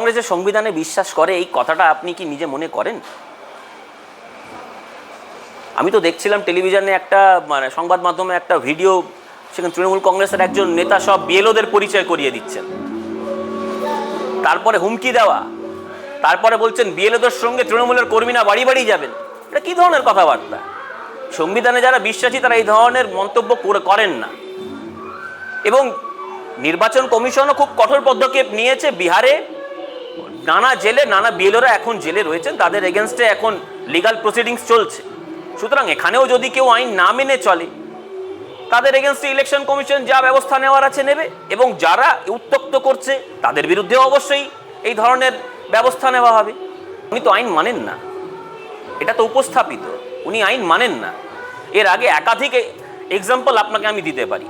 কংগ্রেসের সংবিধানে বিশ্বাস করে, এই কথাটা আপনি কি নিজে মনে করেন? আমি তো দেখছিলাম টেলিভিশনে একটা মানে সংবাদ মাধ্যমে একটা ভিডিও, সেখানে তৃণমূল কংগ্রেসের একজন নেতা সব বিএলওদের পরিচয় করিয়ে দিচ্ছেন। তারপরে হুমকি দেওয়া, তারপরে বলছেন বিএলওদের সঙ্গে তৃণমূলের কর্মীরা বাড়ি বাড়ি যাবেন। এটা কি ধরনের কথাবার্তা? সংবিধানে যারা বিশ্বাসী, তারা এই ধরনের মন্তব্য করে- করেন না। এবং নির্বাচন কমিশনও খুব কঠোর পদক্ষেপ নিয়েছে বিহারে। নানা জেলে, নানা বিএলওরা এখন জেলে রয়েছেন, তাদের এগেনস্টে এখন লিগাল প্রসিডিংস চলছে। সুতরাং এখানেও যদি কেউ আইন না মেনে চলে, তাদের এগেনস্টে ইলেকশন কমিশন যা ব্যবস্থা নেওয়ার আছে নেবে এবং যারা উত্তক্ত করছে, তাদের বিরুদ্ধেও অবশ্যই এই ধরনের ব্যবস্থা নেওয়া হবে। উনি তো আইন মানেন না। এটা তো উপস্থাপিত। উনি আইন মানেন না। এর আগে একাধিক এক্সাম্পল আপনাকে আমি দিতে পারি।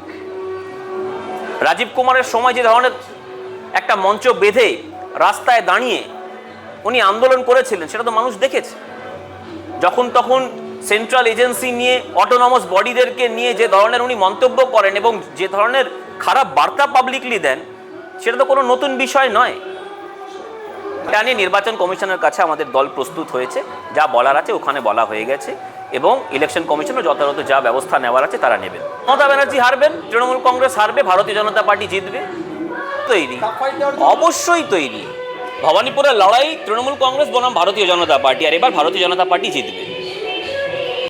রাজীব কুমারের সময় যে ধরনের একটা মঞ্চ বেঁধে রাস্তায় দাঁড়িয়ে উনি আন্দোলন করেছিলেন, সেটা তো মানুষ দেখেছে। যখন তখন সেন্ট্রাল এজেন্সি নিয়ে অটোনমাস বডিদেরকে নিয়ে যে ধরনের উনি মন্তব্য করেন এবং যে ধরনের খারাপ বার্তা পাবলিকলি দেন, সেটা তো কোনো নতুন বিষয় নয়। এটা নিয়ে নির্বাচন কমিশনের কাছে আমাদের দল প্রস্তুত হয়েছে, যা বলার আছে ওখানে বলা হয়ে গেছে এবং ইলেকশন কমিশনও যথাযথ যা ব্যবস্থা নেওয়ার আছে তারা নেবেন। মমতা ব্যানার্জি হারবেন, তৃণমূল কংগ্রেস হারবে, ভারতীয় জনতা পার্টি জিতবে। তৈরি, অবশ্যই তৈরি। ভবানীপুরের লড়াই, তৃণমূল কংগ্রেস বনাম ভারতীয় জনতা পার্টি, আর এবার ভারতীয় জনতা পার্টি জিতবে।